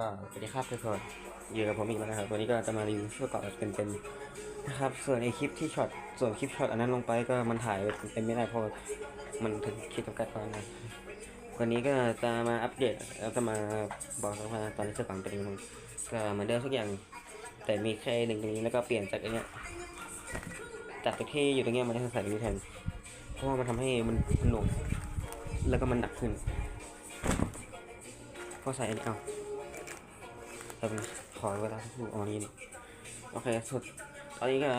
ก็สวัสดีครับทุกคนอยู่กับผมอีกแล้วนะครับวันนี้ก็จะมารีวิวเสื้อเกาะแบบเป็นๆนะครับ ส่วนไอคลิปที่ช็อตส่วนคลิปช็อตอันนั้นลงไปก็มันถ่ายเป็นไม่ได้เพราะมันถึงคลิปจำกัดก่อนนะวันนี้ก็จะมาอัปเดตแล้วก็มาบอกว่าตอนนี้เสื้อเกราะเป็นยังไงก็เหมือนเดิมทุกอย่างแต่มีแค่หนึ่งตรงนี้แล้วก็เปลี่ยนจากไอเนี้ยจากที่อยู่ตรงเนี้ยมันได้ใส่ตรงนี้แทนเพราะว่ามันทำให้มันมันหน่วงแล้วก็มันหนักขึ้นพอใส่อันนี้เอา ป๊บนึงขอเวลาสักครู่เอาอันนี้นี่โอเคสุดตอนนี้ก็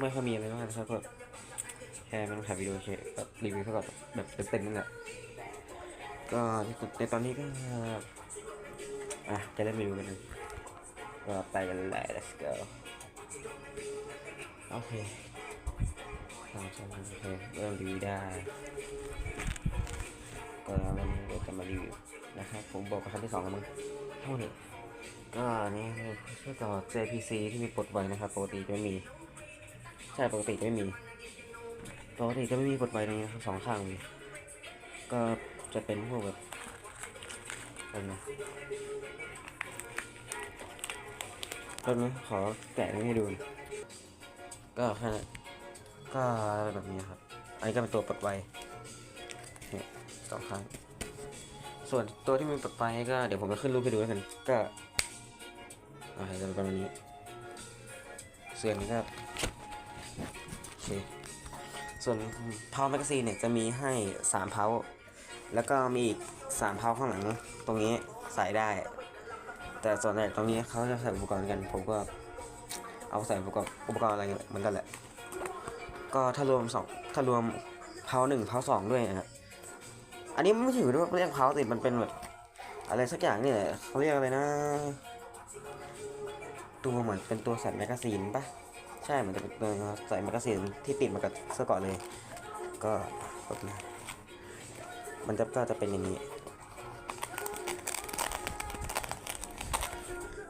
ไม่ค่อยมีอะไรมากนะครับก็แค่ไม่ต้องถ่ายวิดีโอเฉยก็รีวิวเท่ากับแบบเต็มๆนั่นแหละก็สุดในตอนนี้ก็อะจะเล่นเมนูกันเลยก็ไปกันเลย let's go โอเคสามสองโอเคเริ่มรีวิวได้ก็วันเดี๋ยวจะมารีวิวนะครับผมบอกกับคำที่สองแล้วมั้งเท่านี้ ก็นี่คือเสื้อต่อ JPC ที่มีปลดไว้นะครับปกติจะไม่มี ใช่ปกติจะไม่มีปกติจะไม่มีปลดไว้ตรงนี้สองข้างเลยก็จะเป็นพวกแบบอะไรนะต้นนี้ขอแกะให้ดู ก็แค่นั้นก็แบบนี้ครับ อันนี้ก็เป็นตัวปลดไว้เนี่ยสองข้างส่วนตัวที่มีปลดไว้ก็เดี๋ยวผมจะขึ้นรูปให้ดูแล้วกันก็ อ่าจะเป็นประมาณนี้ส่วนนี้ก็โอเคส่วนเพาแมกกาซีนเนี่ยจะมีให้สามเพาแล้วก็มีอีกสามเพาข้างหลังตรงนี้ใส่ได้ แต่ส่วนใหญ่ตรงนี้เขาจะใส่อุปกรณ์กัน ผมก็เอาใส่อุปกรณ์อุปกรณ์อะไรเหมือนกันแหละ ก็ถ้ารวมสองถ้ารวมเพาหนึ่งเพาสองด้วยนะครับอันนี้ไม่ถือว่าเรียกเพาติมันเป็นแบบอะไรสักอย่างนี่แหละเขาเรียกอะไรนะ ตัวเหมือนเป็นตัวใส่แมกกาซีนปะใช่เหมือนจะเป็นตัวใส่แมกกาซีนที่ติดมากับเสื้อเกาะเลย ก็กดเลยมันจะก็จะเป็นอย่างนี้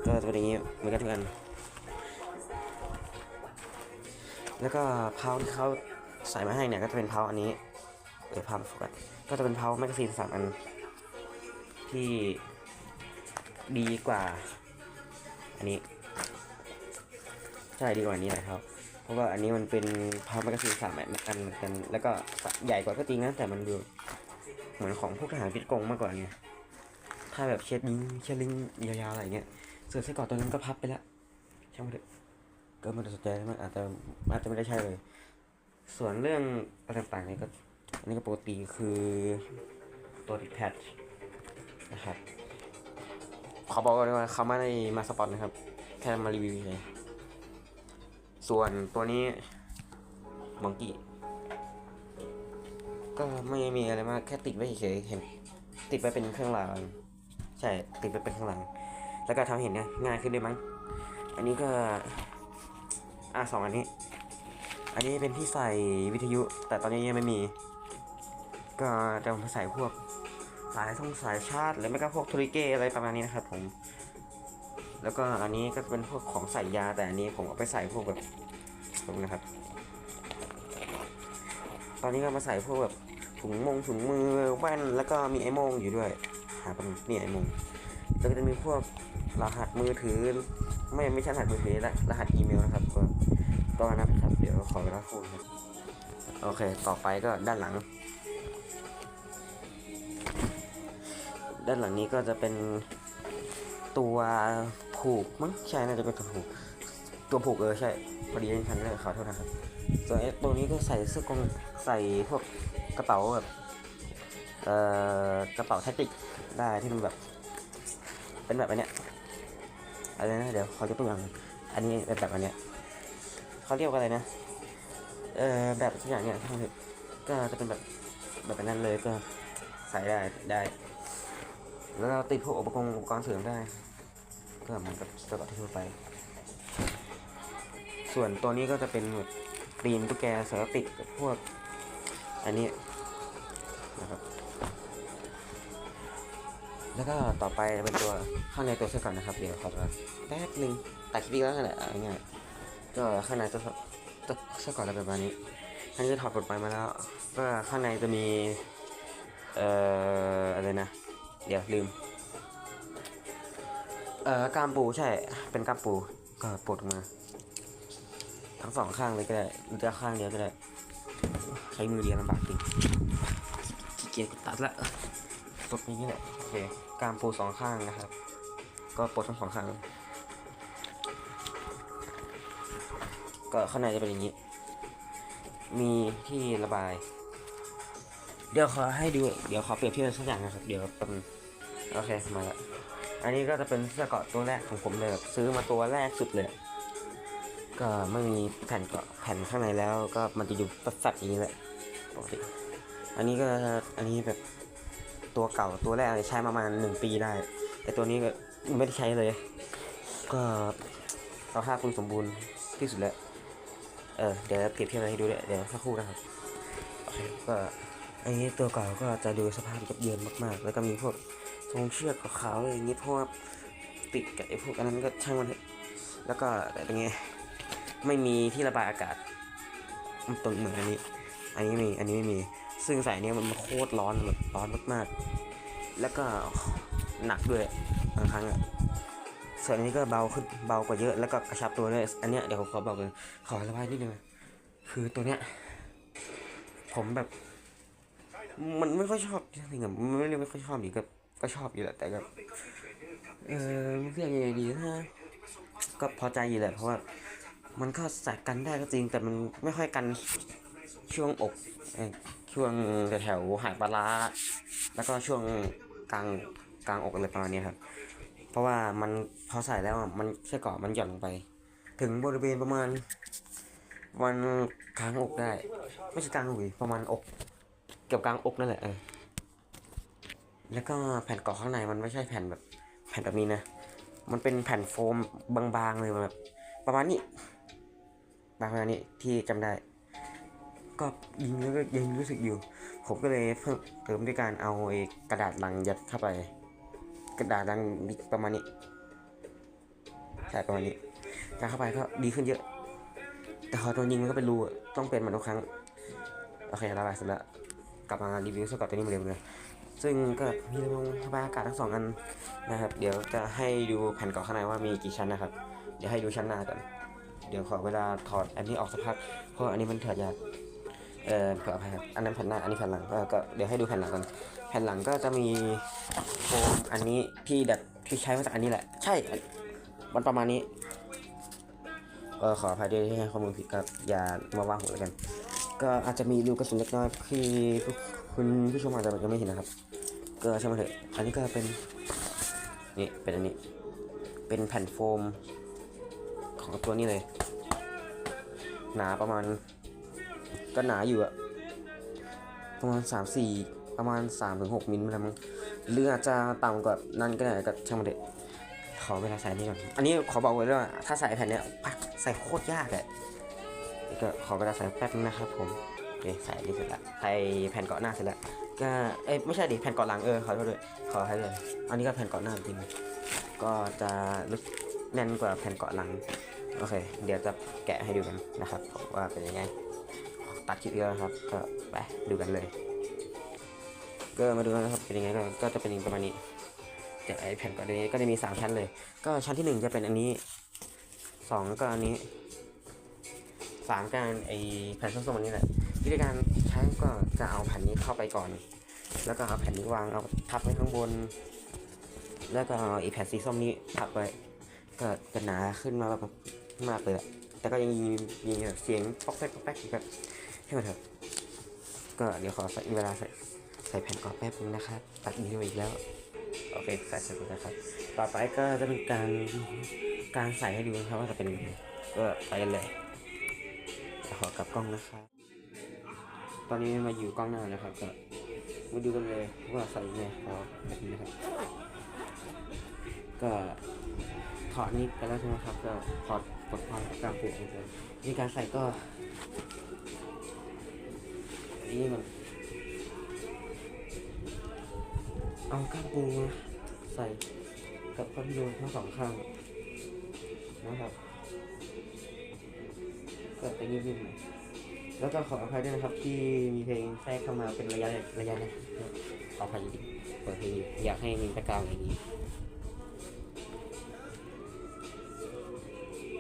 ก็จะเป็นอย่างนี้เหมือนกันทุกอันแล้วก็เพาที่เขาใส่มาให้เนี่ยก็จะเป็นเพาอันนี้เออพามาโฟกัสก็จะเป็นเพาแมกกาซีนสามอันที่ดีกว่า อันนี้ ใช่ดีกว่านี้หลายเท่าเพราะว่าอันนี้มันเป็นพาร์ทแมกกาซีนสามอันเหมือนกัน แล้วก็ใหญ่กว่าก็จริงนะแต่มันดูเหมือนของพวกทหารพิษกงมากกว่าไงถ้าแบบเช็ดยิงเช็ดลิงยาวๆอะไรเงี้ยส่วนไส้กรอกตัวนั้นก็พับไปแล้วช่างมันเถอะก็มันสนใจมันอาจจะอาจจะไม่ได้ใช่เลย ส่วนเรื่องอะไรต่างๆนี่ก็อันนี้ก็ปกติคือตัวติดแพทนะครับขอบอกก่อนเลยว่าเขาไม่ได้มาสปอนนะครับ แค่มารีวิวเลย ส่วนตัวนี้มังกี้ก็ไม่มีอะไรมากแค่ติดไว้เฉยๆเห็น ติดไว้เป็นเครื่องรางใช่ติดไว้เป็นเครื่องรางแล้วก็ทำให้เห็นเนี่ยง่ายขึ้นด้วยมั้งอันนี้ก็อะสองอันนี้ อันนี้เป็นที่ใส่วิทยุ แต่ตอนนี้ยังไม่มี ก็จะมาใส่พวกสายท่องสายชาร์จหรือไม่ก็พวกทริเกอะไรประมาณนี้นะครับผม แล้วก็อันนี้ก็เป็นพวกของใส่ยาแต่อันนี้ผมเอาไปใส่พวกแบบตรงนะครับ ตอนนี้ก็มาใส่พวกแบบถุงมงถุงมือแว่นแล้วก็มีไอ้โมงอยู่ด้วยหาเป็นนี่ไอ้โมงแล้วก็จะมีพวกรหัสมือถือ ไม่ไม่ใช่รหัสมือถือละรหัสอีเมลนะครับก็ก็นะครับ เดี๋ยวขอเวลาพูดครับโอเค ต่อไปก็ด้านหลัง ด้านหลังนี้ก็จะเป็นตัว ผูกมั้งใช่น่าจะเป็นตัวผูก ตัวผูกเออใช่พอดียังทันเลยขอโทษนะครับ ส่วนไอ้ตัวนี้ก็ใส่เสื้อกงใส่พวกกระเป๋าแบบเอ่อกระเป๋าแท็กติกได้ที่มันแบบ เป็นแบบอันเนี้ยอะไรนะเดี๋ยวเขาจะตัวอย่างอันนี้เป็นแบบอันเนี้ยเขาเรียกว่าอะไรนะเออแบบทุกอย่างเนี้ยทั้งหมดก็จะเป็นแบบแบบนั้นเลยก็ใส่ได้ได้ แล้วเราติดพวกอุปกรณ์อุปกรณ์เสริมได้ ก็เหมือนกับสตอทั่วไป ส่วนตัวนี้ก็จะเป็นแบบตีนตุ๊กแกเสือติดกับพวก อันนี้นะครับแล้วก็ต่อไปเป็นตัวข้างในตัวเสื้อก่อนนะครับ เดี๋ยวขอตัวแป๊บนึงตัดคลิปแล้วกันแหละง่ายก็ข้างในตัวตัวเสื้อก่อนจะเป็นประมาณนี้อันนี้ถอดปลดไปมาแล้ว ก็ข้างในจะมีเอ่ออะไรนะ เดี๋ยวลืม อ่อกามปูใช่ เป็นกามปูก็ปลดมา ทั้งสองข้างเลยก็ได้หรือจะข้างเดียวก็ได้ ใช้มือเดียวลำบากจริงขี้เกียจตัดละปลดอย่างนี้แหละโอเคกามปูสองข้างนะครับ ก็ปลดทั้งสองข้าง ก็ข้างในจะเป็นอย่างนี้ มีที่ระบาย เดี๋ยวขอให้ดู เดี๋ยวขอเปรียบเทียบสักอย่างนะครับ เดี๋ยวแป๊บนึงโอเค มาละ อันนี้ก็จะเป็นเสื้อเกาะตัวแรกของผมเลยแบบซื้อมาตัวแรกสุดเลย ก็ไม่มีแผ่นเกาะแผ่นข้างในแล้วก็มันจะอยู่สัดๆอย่างนี้แหละปกติอันนี้ก็อันนี้แบบตัวเก่าตัวแรกใช้ประมาณหนึ่งปีได้ แต่ตัวนี้ก็ไม่ได้ใช้เลย ก็สภาพคุณสมบูรณ์ที่สุดแล้วเออเดี๋ยวเก็บเทียบอะไรให้ดูด้วยเดี๋ยวสักครู่นะครับโอเคก็อันนี้ตัวเก่าก็จะดูสภาพยับเยินมากๆ แล้วก็มีพวก ทรงเชือกขาวๆอะไรอย่างนี้เพราะว่าติดกับไอ้พวกอันนั้นก็ช่างมันเถอะแล้วก็แต่ตรงนี้ไม่มีที่ระบายอากาศตรงเหมือนอันนี้ อันนี้มีอันนี้ไม่มี ซึ่งสายเนี้ยมันโคตรร้อนแบบร้อนมากๆ แล้วก็หนักด้วยบางครั้งอะส่วนอันนี้ก็เบาขึ้นเบากว่าเยอะแล้วก็กระชับตัวด้วยอันเนี้ยเดี๋ยวขอบอกเลยขอระบายนิดนึงคือตัวเนี้ยผมแบบ มันไม่ค่อยชอบจริงๆอะมันไม่เรียกไม่ค่อยชอบดีก็ ก็ชอบอยู่แหละแต่ก็เออเรียกยังไงดีนะก็พอใจอยู่แหละเพราะว่ามันก็ใส่กันได้ก็จริง แต่มันไม่ค่อยกันช่วงอกช่วงแถวหางปลาร้าแล้วก็ช่วงกลางกลางอกอะไรประมาณนี้ครับ เพราะว่ามันพอใส่แล้วมันแค่เกาะมันหย่อนลงไป ถึงบริเวณประมาณประมันกลางอกได้ ไม่ใช่กลางอกดิประมาณอก เกี่ยวกลางอกนั่นแหละเออ แล้วก็แผ่นเกาะข้างในมันไม่ใช่แผ่นแบบแผ่นแบบนี้นะ มันเป็นแผ่นโฟมบางๆเลยแบบ ประมาณนี้ประมาณนี้ที่จำได้ ก็ยิงแล้วก็ยังรู้สึกอยู่ ผมก็เลยเพิ่มเติมด้วยการเอาไอ้กระดาษลังยัดเข้าไป กระดาษลังประมาณนี้ใช่ประมาณนี้ยัดเข้าไปก็ดีขึ้นเยอะ แต่พอโดนยิงมันก็เป็นรูต้องเปลี่ยนมันทุกครั้ง โอเคระบายเสร็จแล้วกลับมารีวิวสกอตตัวนี้เหมือนเดิมเลย ซึ่งก็มีระบบระบายอากาศทั้งสองอันนะครับ เดี๋ยวจะให้ดูแผ่นเกาะข้างในว่ามีกี่ชั้นนะครับ เดี๋ยวให้ดูชั้นหน้าก่อน เดี๋ยวขอเวลาถอดอันนี้ออกสักพัก เพราะอันนี้มันถอดยาก เอ่อขออภัยครับ อันนั้นแผ่นหน้า อันนี้แผ่นหลังก็เดี๋ยวให้ดูแผ่นหลังก่อน แผ่นหลังก็จะมีโฟมอันนี้ที่ดัดที่ใช้มาจากอันนี้แหละ ใช่ มันประมาณนี้เออขออภัยด้วยที่ให้ข้อมูลผิดครับอย่ามาว่าผมแล้วกัน ก็อาจจะมีรูกระสุนเล็กน้อยที่คุณผู้ชมอาจจะยังไม่เห็นนะครับ ก็ช่างมันเถอะอันนี้ก็เป็นนี่เป็นอันนี้ เป็นแผ่นโฟมของตัวนี้เลย หนาประมาณ ก็หนาอยู่อะประมาณสามสี่ประมาณสามถึงหกมิลอะไรมั้งหรืออาจจะต่ำกว่านั้นก็ได้ก็ช่างมันเถอะขอเวลาใส่นี่ก่อนอันนี้ขอบอกไว้ด้วยว่าถ้าใส่แผ่นเนี้ยปักใส่โคตรยากเลยก็ขอเวลาใส่แป๊บนึงนะครับผมโอเคใส่นนี้เสร็จละใส่แผ่นเกาะหน้าเสร็จแล้ว ก็เอ้ยไม่ใช่ดิแผ่นเกาะหลังเออขอโทษด้วยขอให้เลยอันนี้ก็แผ่นเกาะหน้าจริงก็จะลึกแน่นกว่าแผ่นเกาะหลังโอเค เดี๋ยวจะแกะให้ดูกันนะครับว่าเป็นยังไงตัดคลิปเยอะครับ ก็ไปดูกันเลยก็มาดูกันนะครับเป็นยังไงก็จะเป็นประมาณนี้จากไอแผ่นก่อนนี้ก็จะมีสามชั้นเลย ก็ชั้นที่หนึ่งจะเป็นอันนี้สองก็อันนี้สามการไอแผ่นส้มๆอันนี้แหละ วิธีการใช้ก็จะเอาแผ่นนี้เข้าไปก่อน แล้วก็เอาแผ่นนี้วางเอาทับไว้ข้างบน แล้วก็เอาไอแผ่นสีส้มนี้ทับไว้ก็จะหนาขึ้นมาแบบมากเลยแหละแต่ก็ยังมีมีแบบเสียงป๊อกแป๊กป๊อกแป๊กอยู่แบบให้มันเถอะก็เดี๋ยวขอใส่เวลาใส่ใส่แผ่นก่อนแป๊บนึงนะครับตัดวิดีโออีกแล้วโอเคใส่เสร็จแล้วนะครับ ต่อไปก็จะเป็นการการใส่ให้ดูนะครับว่าจะเป็นยังไงก็ไปกันเลยขอกลับกล้องนะครับ ตอนนี้มาอยู่กล้องหน้านะครับก็มาดูกันเลยว่าใส่ยังไงพอแบบนี้นะครับ ก็ถอดนี้ไปแล้วใช่ไหมครับ ก็ถอดปลดความกลางปูออกเลยวิธีการใส่ก็นี่มันเอาก้ามปูใส่กับพัดลมทั้งสองข้างนะครับ ก็ไปนิ่มๆหน่อย แล้วก็ขออภัยด้วยนะครับที่มีเพลงแทรกเข้ามาเป็นระยะระยะนะขออภัยจริงเปิดเพลงอยากให้มีตะกร้าอย่างนี้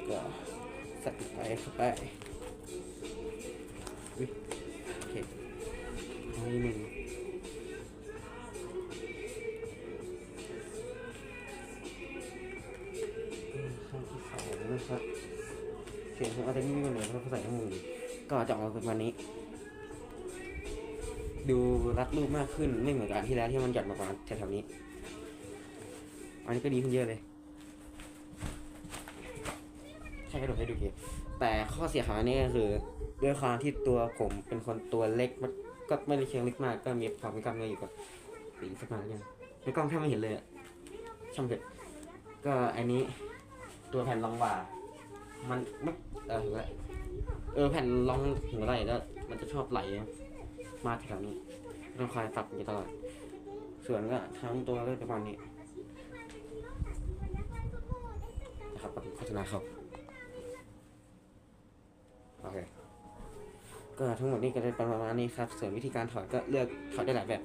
ก็สั่ไปสั่าไปโอเคนี่หนึ่งข้างที่สองนะครับเขียนของอาจจะไม่มีคนไนเพราใส่ทั้หมด ก็จะออกมาเป็นวันนี้ ดูรัดรูปมากขึ้นไม่เหมือนกับอันที่แล้วที่มันหย่อนมาประมาณแถวๆนี้ อันนี้ก็ดีขึ้นเยอะเลยใช่กระโดดให้ดูเกแต่ข้อเสียของอันนี้ก็คือด้วยความที่ตัวผมเป็นคนตัวเล็กมันก็ไม่ได้เชิงเล็กมาก ก็มีความกล้ามเนื้ออยู่กับปีสักหน่อยแล้วกันในกล้องแทบไม่เห็นเลยอะช่างเถอะก็อันนี้ตัวแผ่นรองบ่า มันไม่เออ เออแผ่นรองหัวไหล่ก็มันจะชอบไหลมาแถวนี้ต้องคอยปรับอยู่ตลอดส่วนก็ทั้งตัวก็ประมาณนี้นะครับเป็นโฆษณาครับโอเคก็ทั้งหมดนี้ก็จะประมาณนี้ครับ ส่วนวิธีการถอดก็เลือกถอดได้หลายแบบ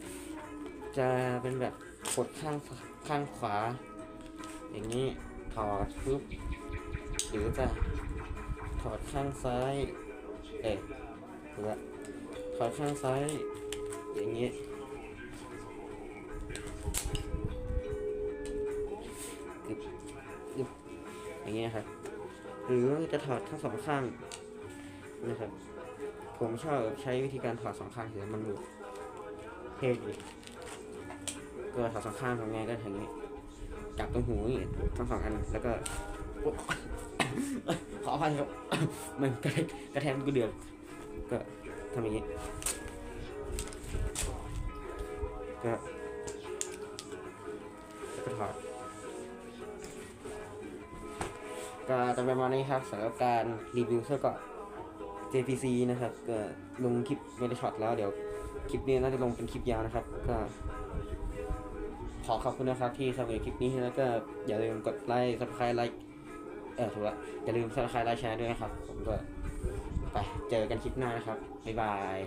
จะเป็นแบบกดข้างข้างขวา อย่างนี้ถอดปุ๊บหรือจะ อดข้างซ้าย เอ๊ะหรือว่าถอดข้างซ้าย อย่างนี้อึบึบอย่างนี้นะครับ หรือจะถอดทั้งสองข้างนะครับ ผมชอบใช้วิธีการถอดสองข้างถือมันดูเท่ดีก็ถอดสองข้างทำไงก็อย่างนี้จับตรงหูนี่ทั้งสองอัน แล้วก็ ขออภัยครับ มันกระแทกกระแทกกูเดือดก็ทำอย่างนี้ ก็ก็ถอดก็จะประมาณนี้ครับสำหรับการรีวิวเสื้อเกาะ JPC นะครับก็ลงคลิปเมดช็อตแล้วเดี๋ยวคลิปนี้น่าจะลงเป็นคลิปยาวนะครับ ก็ขอขอบคุณนะครับที่สำหรับคลิปนี้แล้วก็อย่าลืมกดไลค์ subscribe ไลค์ เออถูกละอย่าลืมสมัครไลค์แชร์ด้วยนะครับ ผมก็ไปเจอกันคลิปหน้านะครับ บ๊ายบาย